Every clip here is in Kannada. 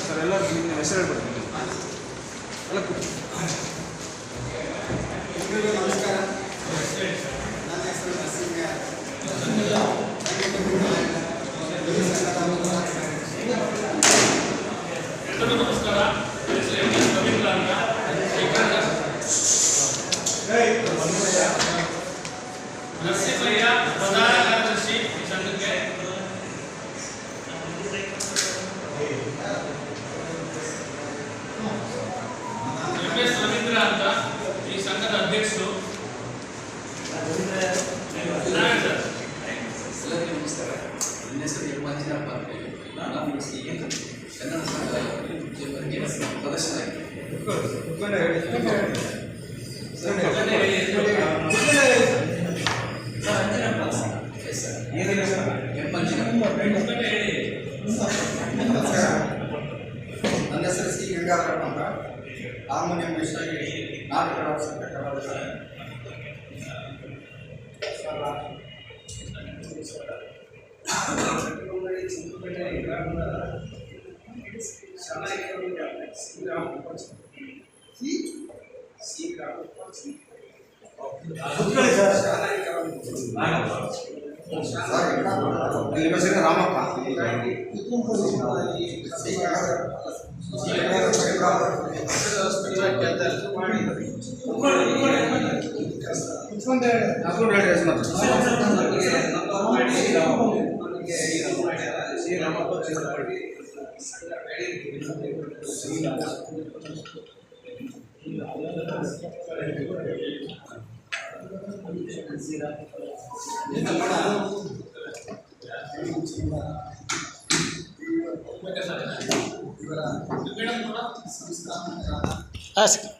ಸರ್ ಎಲ್ಲ ನಿಮ್ಮ ಹೆಸರು ಹೇಳ್ಬಿಡ್ತೀನಿ ಎಲ್ಲ. ಎಲ್ರಿಗೂ ನಮಸ್ಕಾರ ನನ್ನ ಹೆಸರು ನರಸಿಂಹ ನಮಸ್ಕಾರ ನನ್ನ ಹೆಸರು ಎಂ ಎಸ್ ರವೀಂದ್ರ ಅಂತ ನರಸಿಂಹಯ್ಯ ಪ್ರಧಾನ ಕಾರ್ಯದರ್ಶಿ ಈ ಸಂಘಕ್ಕೆ ಎಂ ಎಸ್ ರವೀಂದ್ರ ಅಂತ ಈ ಸಂಘದ ಅಧ್ಯಕ್ಷರು. ಎಲ್ಲರಿಗೂ ನಮಸ್ಕಾರ. ನನ್ನ ಹೆಸರು ನಾನು ಈಗ ಕನ್ನಡ ಸಂಘದ ಬಗ್ಗೆ ಪ್ರದರ್ಶನ ಆಗಿದೆ. ನಿಮ್ಮ ಹೆಸರು ರಾಮಪ್ಪ ಹಾಕೊಂಡು ಹೇಳಿ ಯಜಮಾನ್. ಇವರ ಮೇಡಮ್ ಕೂಡ ಸಂಸ್ಥಾಪಕರಾದ Ah, ask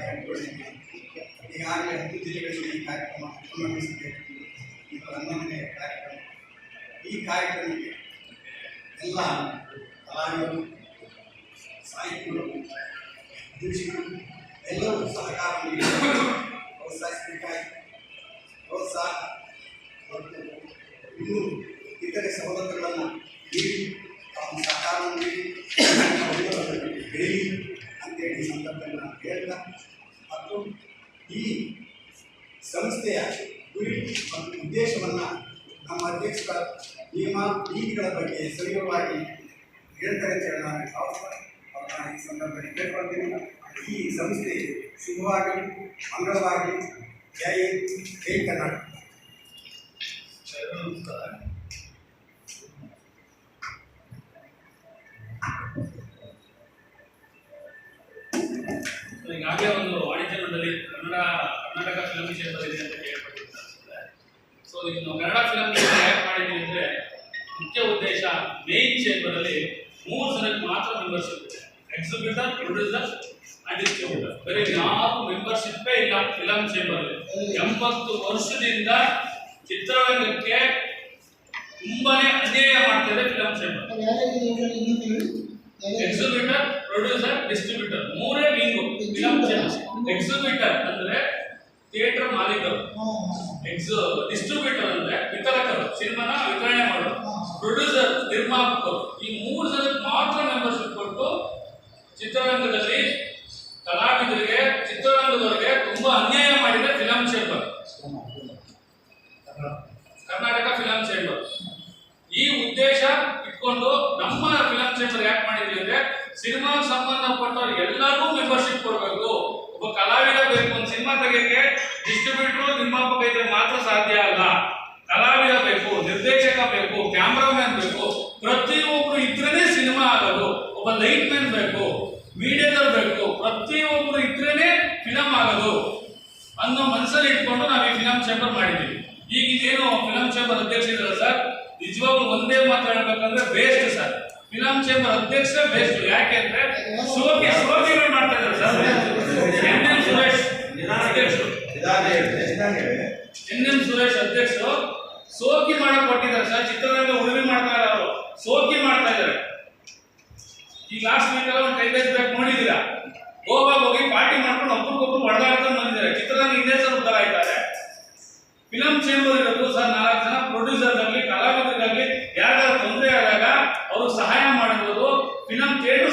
ಹಮ್ಮಿಕೊಂಡಿದ್ದೀವಿ ಈಗಾಗಲೇ ಹತ್ತು ಈ ಕಾರ್ಯಕ್ರಮ ಪೂರ್ಣಗೊಳಿಸಿದ್ದೇವೆ ಇದು ಹನ್ನೊಂದನೇ ಕಾರ್ಯಕ್ರಮ ಈ ಕಾರ್ಯಕ್ರಮಕ್ಕೆ ಎಲ್ಲ ಕಲಾವಿದರು ಸಾಹಿತ್ಯಗಳು ಪ್ರೋತ್ಸಾಹಿಸಬೇಕಾಗಿ ಪ್ರೋತ್ಸಾಹ ಮತ್ತು ಇನ್ನೂ ಇತರೆ ಸವಲತ್ತುಗಳನ್ನು ನೀಡಿ ತಾವು ಸಹಕಾರ ನೀಡಿ ಅಂತೇಳಿ ಈ ಸಂಸ್ಥೆಯ ಗುರಿ ಮತ್ತು ಉದ್ದೇಶವನ್ನು ನಮ್ಮ ಅಧ್ಯಕ್ಷರ ನಿಯಮ ನೀತಿಗಳ ಬಗ್ಗೆ ಸರಿಯವಾಗಿ ಹೇಳ್ತಾರೆ ಅಂತ ಹೇಳಿ ನಾನು ಅವ್ರನ್ನ ಈ ಸಂದರ್ಭದಲ್ಲಿ ಕೇಳ್ಕೊಳ್ತೀನಿ ಈ ಸಂಸ್ಥೆ ಶುಭವಾಗಿ, ಮಂಗಳವಾಗಿ, ಜೈ ಜೈ ಕರ್ನಾಟಕ. ಈಗಾಗಲೇ ಒಂದು ವಾಣಿಜ್ಯ ಮಂಡಳಿ ಕನ್ನಡ ಕರ್ನಾಟಕ ಫಿಲಂ ಇದೆ ಅಂತ ಕೇಳ್ಪಟ್ಟಿದ್ದಾರೆ. ಸೊ ಇದನ್ನು ಕನ್ನಡ ಫಿಲಂ ಯಾಕೆ ಮಾಡಿದ್ದೀವಿ ಅಂದ್ರೆ ಮುಖ್ಯ ಉದ್ದೇಶ ಮೇನ್ ಕ್ಷೇತ್ರದಲ್ಲಿ ಮೂರು ಜನಕ್ಕೆ ಮಾತ್ರ ಮೆಂಬರ್ಶಿಪ್ ಇದೆ. ಎಕ್ಸಿಬಿಟರ್ ಪ್ರೊಡ್ಯೂಸರ್ ಆ್ಯಂಡ್ ಡಿಸ್ಟ್ರಿಬ್ಯೂಟರ್ ಬರೀ ಯಾರು ಮೆಂಬರ್ಶಿಪ್ಪೇ ಇಲ್ಲ ಫಿಲಂ ಚೇಂಬರ್ ಅಲ್ಲಿ ಎಂಬತ್ತು ವರ್ಷದಿಂದ ಚಿತ್ರರಂಗಕ್ಕೆ ತುಂಬಾನೇ ಅನ್ಯಾಯ ಮಾಡ್ತಾ ಇದೆ film chamber exhibitor producer distributor ಮೂರೇ ವಿಂಗು ಎಕ್ಸಿಬಿಟರ್ ಅಂದ್ರೆ ಥಿಯೇಟರ್ ಮಾಲೀಕರು. ಎಕ್ಸು ಡಿಸ್ಟ್ರಿಬ್ಯೂಟರ್ ಅಂದ್ರೆ ವಿತರಕರು. ಸಿನಿಮಾನ ವಿತರಣೆ ಮಾಡೋರು. ಪ್ರೊಡ್ಯೂಸರ್ ನಿರ್ಮಾಪಕರು. ಈ ಮೂರು ಜನಕ್ಕೆ ಮಾತ್ರ ಮೆಂಬರ್ಶಿಪ್ ಕೊಟ್ಟು ಚಿತ್ರರಂಗದಲ್ಲಿ ಕಲಾವಿದರಿಗೆ ಚಿತ್ರರಂಗದವರಿಗೆ ತುಂಬಾ ಅನ್ಯಾಯ ಮಾಡಿದೆ film chamber Karnataka film chamber ಈ ಉದ್ದೇಶ ಇಟ್ಕೊಂಡು ನಮ್ಮ ಫಿಲಂ ಚೇಂಬರ್ ಯಾಕೆ ಮಾಡಿದ್ವಿ ಅಂದ್ರೆ ಸಿನಿಮಾ ಸಂಬಂಧಪಟ್ಟವ್ರು ಎಲ್ಲರಿಗೂ ಮೆಂಬರ್ಶಿಪ್ ಕೊಡಬೇಕು. ಒಬ್ಬ ಕಲಾವಿದ ಬೇಕು, ಒಂದು ಸಿನಿಮಾ ತೆಗೆಯಕ್ಕೆ ಡಿಸ್ಟ್ರಿಬ್ಯೂಟರ್ ನಿರ್ಮಾಪಕ ಇದ್ರೆ ಮಾತ್ರ ಸಾಧ್ಯ ಅಲ್ಲ. ಕಲಾವಿದ ಬೇಕು, ನಿರ್ದೇಶಕ ಬೇಕು ಕ್ಯಾಮ್ರಾಮನ್ ಬೇಕು ಪ್ರತಿಯೊಬ್ಬರು ಇದ್ರೇನೆ ಸಿನಿಮಾ ಆಗೋದು. ಒಬ್ಬ ಲೈಟ್ ಮ್ಯಾನ್ ಬೇಕು ಮೀಡಿಯಾದವ್ರು ಬೇಕು ಪ್ರತಿಯೊಬ್ಬರು ಇದ್ರೇನೆ ಫಿಲಮ್ ಆಗೋದು. ಅನ್ನೋ ಮನಸ್ಸಲ್ಲಿ ಇಟ್ಕೊಂಡು ನಾವು ಈ ಫಿಲಮ್ ಚೇಂಬರ್ ಮಾಡಿದ್ದೀವಿ. ಈಗ ಇದೇನು ಫಿಲಮ್ ಚೇಂಬರ್ ಅಧ್ಯಕ್ಷ ಇದ್ದಾರೆ ಸರ್. ನಿಜವಾಗ್ಲೂ ಒಂದೇ ಮಾತಾಡ್ಬೇಕಂದ್ರೆ ಬೇಸ್ಟ್ ಸರ್. ಫಿಲಂ ಚೇಂಬರ್ ಅಧ್ಯಕ್ಷ ಬೇಸ್ಟ್. ಯಾಕೆಂದ್ರೆ ಸೋಕಿ ಸೋಗಿಗಳು ಮಾಡ್ತಾ ಇದ್ದಾರೆ ಸರ್. ಎನ್ ಎಂ ಸುರೇಶ್ ಅಧ್ಯಕ್ಷರು. ಎನ್ ಎಂ ಸುರೇಶ್ ಅಧ್ಯಕ್ಷರು ಸೋಕಿ ಮಾಡಕ್ ಕೊಟ್ಟಿದ್ದಾರೆ ಸರ್ ಚಿತ್ರರಂಗ ಉಳಿವಿ ಮಾಡ್ತಾ ಇದ್ದಾರೆ ಅವರು ಸೋಕಿ ಮಾಡ್ತಾ ಇದ್ದಾರೆ ಈ ಲಾಸ್ಟ್ ವೀಕ್ ಎಲ್ಲ ಒಂದು ಟೈಮ್ ಡೇಸ್ ಬ್ಯಾಕ್ ನೋಡಿದ್ದೀರಾ ಗೋವಾಗ್ ಹೋಗಿ ಪಾರ್ಟಿ ಮಾಡ್ಕೊಂಡು ಒಬ್ಬರಿಗೊಬ್ರು ಹೊಡೆದಾಡ್ಕೊಂಡು ಬಂದಿದ್ದಾರೆ ಚಿತ್ರರಂಗ ಹಿಂದೆ ಸರ್ ಉತ್ತರ ಆಯ್ತಾರೆ ಫಿಲಂ ಚೇಂಬರ್ ಇರೋದು ಸರ್ ನಾಲ್ಕು ಜನ ಪ್ರೊಡ್ಯೂಸರ್ಗಾಗಲಿ ಕಲಾವಿದರಿಗಾಗಲಿ ಯಾರಿಗಾರ ತೊಂದರೆ ಆದಾಗ ಅವರು ಸಹಾಯ ಮಾಡಿರ್ಬೋದು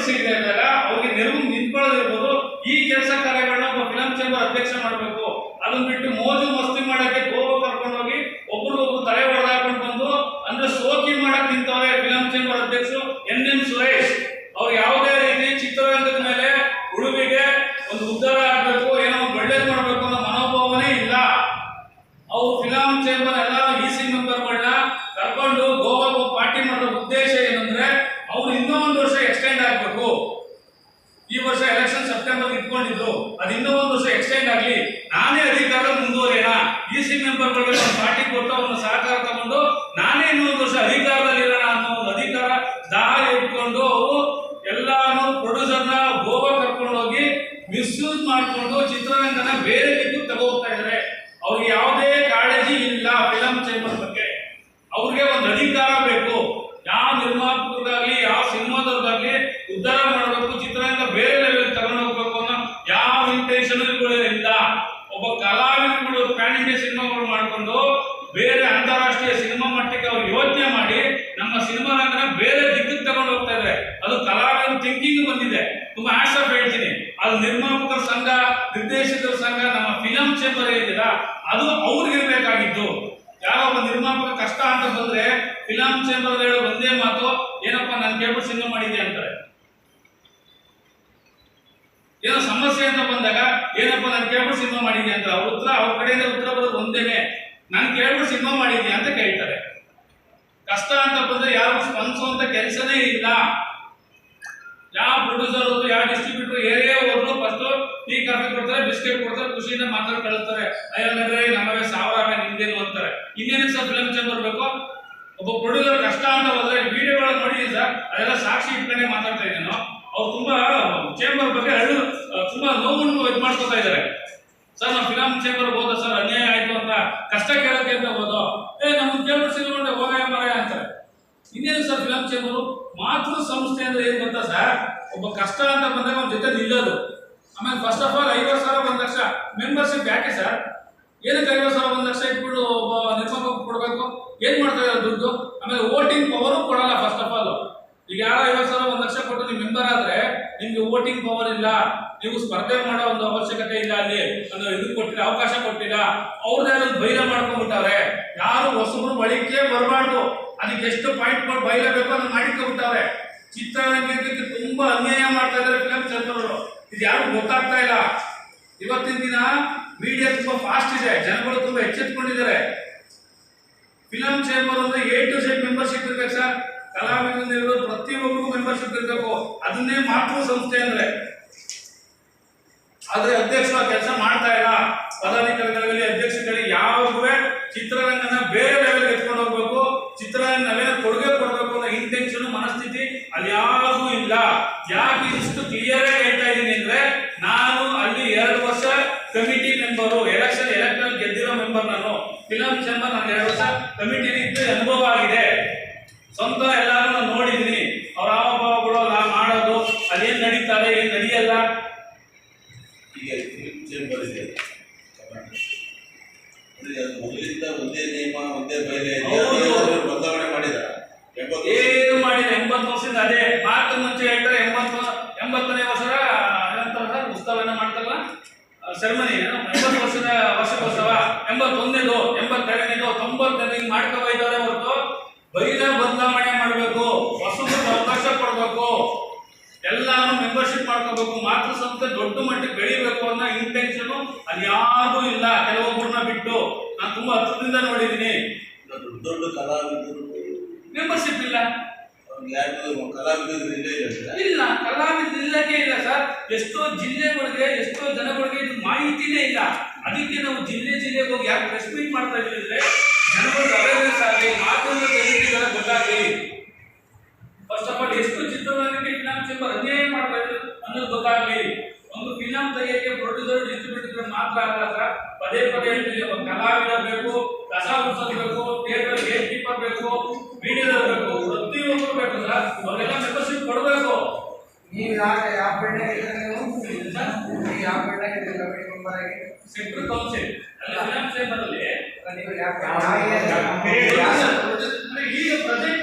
ಫಿಲಂ ಅಂದಾಗ ಅವ್ರಿಗೆ ನೆರವು ನಿಂತ್ಕೊಳ್ಳೋದಿರ್ಬೋದು, ಈ ಕೆಲಸ ಕಾರ್ಯಗಳನ್ನ ಒಬ್ಬ ಫಿಲಂ ಚೇಂಬರ್ ಅಧ್ಯಕ್ಷ ಮಾಡಬೇಕು. ಅದನ್ನ ಬಿಟ್ಟು ಮೋಜು ಮಸ್ತಿ ಮಾಡಕ್ಕೆ ಗೋವಾ ಕರ್ಕೊಂಡು ಹೋಗಿ ಒಬ್ರಿಗೊಬ್ರು ತಲೆ ಹೊಡೆದಾಕೊಂಡು ಬಂದು, ಅಂದ್ರೆ ಸೋಕಿ ಮಾಡಕ್ ನಿಂತವ್ರೆ ಫಿಲಂ ಚೇಂಬರ್ ಅಧ್ಯಕ್ಷರು ಎನ್ ಎಂ ಸುರೇಶ್. ಅವ್ರು ಯಾವುದೇ ರೀತಿ ಚಿತ್ರರಂಗದ ಮೇಲೆ ಉಳುವಿಗೆ ಒಂದು ಉದ್ದಾರ ಆಗಬೇಕು, ಏನೋ ಒಂದು ಒಳ್ಳೇದು ಮಾಡಬೇಕು ಅನ್ನೋ ಮನೋಭಾವನೆ ಇಲ್ಲ. ಅವ್ರು ಫಿಲಂ ಚೇಂಬರ್ ಎಲ್ಲ ಇ ಸಿ ಮೆಂಬರ್ಗಳನ್ನ ಕರ್ಕೊಂಡು ಗೋವಾಗೆ ಹೋಗಿ ಪಾರ್ಟಿ ಮಾಡೋ ಉದ್ದೇಶ ಏನಂದ್ರೆ ಅವ್ರು ಇನ್ನೂ ಒಂದು ವರ್ಷ ಎಕ್ಸ್ಟೆಂಡ್ ಆಗಬೇಕು ಈ ವರ್ಷ ಎಲೆಕ್ಷನ್ ಸೆಪ್ಟೆಂಬರ್ ಇಟ್ಕೊಂಡಿದ್ರು ಅದು ಇನ್ನೂ ಒಂದು ವರ್ಷ ಎಕ್ಸ್ಟೆಂಡ್ ಆಗಲಿ ನಾನೇ ಅಧಿಕಾರ ಮುಂದುವರಿಯೋಣ ಇ ಸಿ ಮೆಂಬರ್ಗಳಿಗೆ ಒಂದು ಪಾರ್ಟಿ ಕೊಟ್ಟು ಅವ್ರನ್ನ ಸಹಕಾರ ತಗೊಂಡು ನಾನೇ ಇನ್ನೂ ಒಂದು ವರ್ಷ ಅಧಿಕಾರದಲ್ಲಿರೋಣ ಅನ್ನೋ ಒಂದು ಅಧಿಕಾರ ದಾರಿ ಇಟ್ಕೊಂಡು ಅವರು ಎಲ್ಲಾನು ಪ್ರೊಡ್ಯೂಸರ್ನ ಗೋವಾ ಕರ್ಕೊಂಡು ಹೋಗಿ ಮಿಸ್ಯೂಸ್ ಮಾಡಿಕೊಂಡು ಚಿತ್ರರಂಗನ ಬೇರೆ ದಿಕ್ಕು ತಗೋಗ್ತಾ ಇದ್ದಾರೆ ಅವ್ರಿಗೆ ಯಾವುದೇ ಕಾಳಜಿ ಇಲ್ಲ ಫಿಲಂ ಚೇಂಬರ್ ಬಗ್ಗೆ ಅವ್ರಿಗೆ ಒಂದು ಅಧಿಕಾರ ಬೇಕು ಯಾವ ನಿರ್ಮಾಪಕರಿಗಾಗ್ಲಿ ಯಾವ ಸಿನಿಮಾದವ್ರಿಗಾಗ್ಲಿ ಉದ್ಧಾರ ಮಾಡಬೇಕು ಚಿತ್ರರಂಗ ಬೇರೆ ಲೆವೆಲ್ ತಗೊಂಡು ಹೋಗ್ಬೇಕು ಅನ್ನೋ ಯಾವ ಇಂಟೆನ್ಷನ್ ಇಲ್ಲ ಒಬ್ಬ ಕಲಾವಿದರು ಪ್ಯಾನ್ ಇಂಡಿಯಾ ಸಿನಿಮಾಗಳು ಮಾಡ್ಕೊಂಡು ಬೇರೆ ಅಂತಾರಾಷ್ಟ್ರೀಯ ಸಿನಿಮಾ ಮಟ್ಟಕ್ಕೆ ಅವ್ರು ಯೋಚನೆ ಮಾಡಿ ನಮ್ಮ ಸಿನಿಮಾ ರಂಗನ ಬೇರೆ ದಿಕ್ಕಿಗೆ ತಗೊಂಡು ಹೋಗ್ತಾ ಇದ್ದಾರೆ ಅದು ಕಲಾವಿದರ ಥಿಂಕಿಂಗ್ ಬಂದಿದೆ ತುಂಬಾ ಆಶಾ ಹೇಳ್ತೀನಿ ಅದು ನಿರ್ಮಾಪಕರ ಸಂಘ ನಿರ್ದೇಶಕರ ಸಂಘ ನಮ್ಮ ಫಿಲಂ ಚೇಂಬರ್ ಏನಿಲ್ಲ ಅದು ಅವ್ರಿಗೆ ಇರ್ಬೇಕಾಗಿತ್ತು ಯಾವ ಒಬ್ಬ ನಿರ್ಮಾಪಕ ಕಷ್ಟ ಅಂತ ಬಂದ್ರೆ ಫಿಲಂ ಚೇಂಬರ್ ಹೇಳೋ ಒಂದೇ ಮಾತು, ಏನಪ್ಪ, ನಾನು ಕೇಳ್ಬಿಟ್ಟು ಸಿನಿಮಾ ಮಾಡಿದ್ದೆ ಅಂತಾರೆ. ಏನೋ ಸಮಸ್ಯೆ ಅಂತ ಬಂದಾಗ, ಏನಪ್ಪ, ನಾನು ಕೇಳ್ಬಿಟ್ಟು ಸಿನಿಮಾ ಮಾಡಿದೆ ಅಂತ ಉತ್ತರ, ಅವ್ರ ಕಡೆಯಿಂದ ಉತ್ತರ ಬರೋದು ಒಂದೇನೆ, ನಾನು ಕೇಳ್ಬಿಟ್ಟು ಸಿನಿಮಾ ಮಾಡಿದ್ದೆ ಅಂತ ಕೇಳ್ತಾರೆ. ಕಷ್ಟ ಅಂತ ಬಂದ್ರೆ ಯಾರು ಸ್ಪಂದಿಸುವಂತ ಕೆಲಸನೇ ಇಲ್ಲ. ಯಾವ ಪ್ರೊಡ್ಯೂಸರ್ ಹೋದ್ರು ಯಾವ ಡಿಸ್ಟ್ರಿಬ್ಯೂಟರ್ ಏರಿಯಾ ಹೋದ್ರು ಫಸ್ಟ್ ಟೀ, ಕಾಫಿ ಕೊಡ್ತಾರೆ, ಬಿಸ್ಕೆಟ್ ಕೊಡ್ತಾರೆ, ಖುಷಿಯಿಂದ ಮಾತ್ರ ಕಳಿಸ್ತಾರೆ. ನಮಗೆ ಸಾವಿರ ಆಗ ನಿಮ್ದೇನು ಅಂತಾರೆ. ಇನ್ನೇನು ಸರ್ ಫಿಲಮ್ ಚೇಂಬರ್ ಬೇಕು ಒಬ್ಬ ಪ್ರೊಡ್ಯೂಸರ್ ಕಷ್ಟ ಅಂತ ಹೋದ್ರೆ ವಿಡಿಯೋಗಳ ನೋಡಿ ಸರ್, ಅದೆಲ್ಲ ಸಾಕ್ಷಿ ಇಟ್ಕೊಂಡೆ ಮಾತಾಡ್ತಾ ಇದ್ದೇನೆ. ಅವ್ರು ತುಂಬಾ ಚೇಂಬರ್ ಬಗ್ಗೆ ಅಳು ತುಂಬಾ ನೋವನ್ನು ಇದು ಮಾಡ್ಕೊತಾ ಇದ್ದಾರೆ. ಸರ್ ನಾವು ಫಿಲಮ್ ಚೇಂಬರ್ ಹೋದ ಸರ್ ಅನ್ಯಾಯ ಆಯ್ತು ಅಂತ ಕಷ್ಟ ಕೇಳಕ್ಕೆ ಅಂತ ಹೋದೋ ಏ ನಮ್ಮ ಚೇಂಬರ್ ಸಿನಿಮಾ ಹೋಗ ಮರ ಅಂತಾರೆ ಇನ್ನೇನು ಸರ್ ಫಿಲಂ ಚೇಂಬರು ಮಾತೃ ಸಂಸ್ಥೆ ಅಂದ್ರೆ ಏನ್ ಗೊತ್ತಾ ಸರ್ ಒಬ್ಬ ಕಷ್ಟ ಅಂತ ಬಂದಾಗ ಅವ್ನ ಜೊತೆ ನಿಲ್ಲೋದು. ಆಮೇಲೆ ಫಸ್ಟ್ ಆಫ್ ಆಲ್ ಐವತ್ತು ಸಾವಿರ, ಒಂದು ಲಕ್ಷ. ಮೆಂಬರ್ಶಿಪ್ ಯಾಕೆ ಸರ್ ಏನಕ್ಕೆ ಐವತ್ತು ಸಾವಿರ, ಒಂದು ಲಕ್ಷ ಇಟ್ಬಿಟ್ಟು ಒಬ್ಬ ನಿರ್ಮಾಪಕ ಕೊಡಬೇಕು? ಏನ್ ಮಾಡ್ತಾ ಇದ್ದಾರೆ ದುಡ್ಡು? ಆಮೇಲೆ ವೋಟಿಂಗ್ ಪವರು ಕೊಡಲ್ಲ ಫಸ್ಟ್ ಆಫ್ ಆಲ್ ಈಗ ಯಾರೋ ಐವತ್ತು ಸಾವಿರ, ಒಂದು ಲಕ್ಷ ಕೊಟ್ಟು ನೀವು ಮೆಂಬರ್ ಆದ್ರೆ ನಿಮ್ಗೆ ವೋಟಿಂಗ್ ಪವರ್ ಇಲ್ಲ. ನೀವು ಸ್ಪರ್ಧೆ ಮಾಡೋ ಒಂದು ಅವಶ್ಯಕತೆ ಇಲ್ಲ ಅಲ್ಲಿ. ಅಂದ್ರೆ ಇದು ಕೊಟ್ಟಿಲ್ಲ, ಅವಕಾಶ ಕೊಟ್ಟಿಲ್ಲ. ಅವ್ರದ್ದೇ ಒಂದು ಬೈಲ ಮಾಡ್ಕೊಂಡ್ಬಿಟ್ಟವ್ರೆ. ಯಾರು ಹೊಸಬ್ರು ಬಳಿಕೆ ಬರಬಾರ್ದು. ಅದಕ್ಕೆ ಎಷ್ಟು ಪಾಯಿಂಟ್ ಮಾಡಿ ಬೈಲಬೇಕು ಅದನ್ನ ಮಾಡಿಕೊಂಡ್ಬಿಟ್ಟವ್ರೆ. ಚಿತ್ರರಂಗಕ್ಕೆ ತುಂಬಾ ಅನ್ಯಾಯ ಮಾಡ್ತಾ ಇದ್ದಾರೆ ಫಿಲಂ ಚಂದ್ರವರು ಇದು ಯಾರು ಗೊತ್ತಾಗ್ತಾ ಇಲ್ಲ. ಇವತ್ತಿನ ದಿನ ಮೀಡಿಯಾ ತುಂಬಾ ಫಾಸ್ಟ್ ಇದೆ. ಜನಗಳು ತುಂಬಾ ಎಚ್ಚೆತ್ಕೊಂಡಿದ್ದಾರೆ. ಫಿಲಂ ಚೇಂಬರ್ ಅಂದ್ರೆ ಎ ಟು ಸೆಟ್ ಮೆಂಬರ್ಶಿಪ್ ಇರ್ಬೇಕು ಸರ್. ಕಲಾವಿದರು ಪ್ರತಿಯೊಬ್ಬರಿಗೂ ಮೆಂಬರ್ಶಿಪ್ ಇರಬೇಕು. ಅದನ್ನೇ ಮಾತೃ ಸಂಸ್ಥೆ ಅಂದ್ರೆ. ಆದ್ರೆ ಅಧ್ಯಕ್ಷ ಕೆಲಸ ಮಾಡ್ತಾ ಇಲ್ಲ. ಪದಾಧಿಕಾರಿಗಳಲ್ಲಿ ಅಧ್ಯಕ್ಷಗಳಿಗೆ ಯಾವಾಗೂ ಚಿತ್ರರಂಗನ ಕಮಿಟಿ ಮೆಂಬರು ಎಲೆಕ್ಷನ್ ಎಲೆಕ್ಟ್ರಲ್ ಗೆದ್ದಿರೋ ಮೆಂಬರ್ ನಾನು. ಫಿಲಂ ಚೇಂಬರ್ ನಾನು ಎರಡು ವರ್ಷ ಕಮಿಟಿ ಇದ್ದು ಅನುಭವ ಆಗಿದೆ. ಸ್ವಂತ ಎಲ್ಲಾರು ನಾನು ನೋಡಿದ್ದೀನಿ ಅವ್ರ ಹಾವಭಾವಗಳು ನಾ ಮಾಡೋದು ಅದೇನ್ ನಡೀತಾರೆ ಏನ್ ನಡೆಯಲ್ಲ. ಈಗ ಚೇಂಬರ್ ಇದೆ. ಮೊದಲಿಂದ ಒಂದೇ ನಿಯಮ ಒಂದೇ ಬಯಲೆ ಬದಲಾವಣೆ ಮಾಡಿದ ಏನು ಮಾಡಿದ ಎಂಬತ್ತು ವರ್ಷದಿಂದ ಅದೇ. ಮಾರ್ಕ್ ಮುಂಚೆ ಹೇಳ್ತಾರೆ ಎಂಬತ್ತು ಎಂಬತ್ತನೇ ವರ್ಷದ ಸೆರೆಮನಿ ಎಂಬತ್ತು ವರ್ಷದ ವರ್ಷಕ್ಕೋತ್ಸವ ಎಂಬತ್ತೊಂದನೇದು ಎಂಬತ್ತೆರಡನೇದು ತೊಂಬತ್ತನೇ ಹಿಂಗ್ ಮಾಡ್ಕೊ ಬೈದವ್ರೆ ಹೊರತು ಬೈಲ ಬದಲಾವಣೆ ಮಾಡಬೇಕು ಹೊಸಬ್ರಿಗೆ ಅವಕಾಶ ಕೊಡಬೇಕು ಎಲ್ಲಾನು ಮೆಂಬರ್ಶಿಪ್ ಮಾಡ್ಕೋಬೇಕು ಮಾತೃ ಸಂಸ್ಥೆ ದೊಡ್ಡ ಮಟ್ಟಿಗೆ ಬೆಳಿಬೇಕು ಅನ್ನೋ ಇಂಟೆನ್ಷನು ಅಲ್ಲಿ ಯಾರಿಗೂ ಇಲ್ಲ. ಕೆಲವೊಬ್ಬರನ್ನ ಬಿಟ್ಟು ನಾನು ತುಂಬಾ ಹತ್ತಿರದಿಂದ ನೋಡಿದ್ದೀನಿ. ದೊಡ್ಡ ದೊಡ್ಡ ಕಲಾವಿದರು ಮೆಂಬರ್ಶಿಪ್ ಇಲ್ಲ. ಕಲಾವಿದರು ಇಲ್ಲೇ ಕಲಾವಿದ ಇಲ್ಲಕ್ಕೆ ಇಲ್ಲ ಸರ್. ಎಷ್ಟೋ ಜಿಲ್ಲೆಗಳಿಗೆ ಎಷ್ಟೋ ಇಲ್ಲ ಅದಕ್ಕೆ ನಾವು ಜಿಲ್ಲೆ ಜಿಲ್ಲೆ ಹೋಗಿ ಯಾಕೆ ಪ್ರೆಸ್ ಮೀಟ್ ಮಾಡ್ತಾ ಇದ್ದೀವಿ ಅಂದ್ರೆ ಜನಗಳ ಅವೇರ್ನೆಸ್ ಆಗಲಿ ಮಾಧ್ಯಮದ ಫೆಸಿಲಿಟಿಗಳ ಗೊತ್ತಾಗಲಿ. ಫಸ್ಟ್ ಆಫ್ ಆಲ್ ಎಷ್ಟು ಚಿತ್ರಗಳಿಗೆ ಫಿಲಂ ಚೇಂಬರ್ ಅನ್ಯಾಯ ಮಾಡ್ತಾ ಇದ್ದಾರೆ ಅನ್ನೋದು ಗೊತ್ತಾಗಲಿ. ಒಂದು ಫಿಲಂ ತೆಗೆಯಕ್ಕೆ ಪ್ರೊಡ್ಯೂಸರ್ ಡಿಸ್ಟ್ರಿಬ್ಯೂಟರ್ ಮಾತ್ರ ಅಲ್ಲ ಸರ್. ಪದೇ ಪದೇ ಹೇಳ್ತೀವಿ ಕಲಾವಿದ ಬೇಕು ಕಸಾಹುಸರ್ ಬೇಕು ಥಿಯೇಟರ್ ಗೇಟ್ ಕೀಪರ್ ಬೇಕು ಮೀಡಿಯಾದವ್ರು ಬೇಕು ಪ್ರತಿಯೊಬ್ಬರು ಬೇಕು ಸರ್. ಅವರೆಲ್ಲ ಮೆಂಬರ್ಶಿಪ್ ಕೊಡಬೇಕು. ನೀವು ಯಾವ ಯಾವ ಬೆಣ್ಣೆ ನೀವು? ಯಾವ ಬೆಣ್ಣೆ ಮೆಂಬರ್ ಆಗಿ ಸೆಂಟ್ರಲ್ ಕೌನ್ಸಿಲ್ ಅಲ್ಲಿ ಫಿಲಂ ಚೇಂಬರ್ ಅಲ್ಲಿ ನೀವು ಈಗ ಪ್ರೆಸೆಂಟ್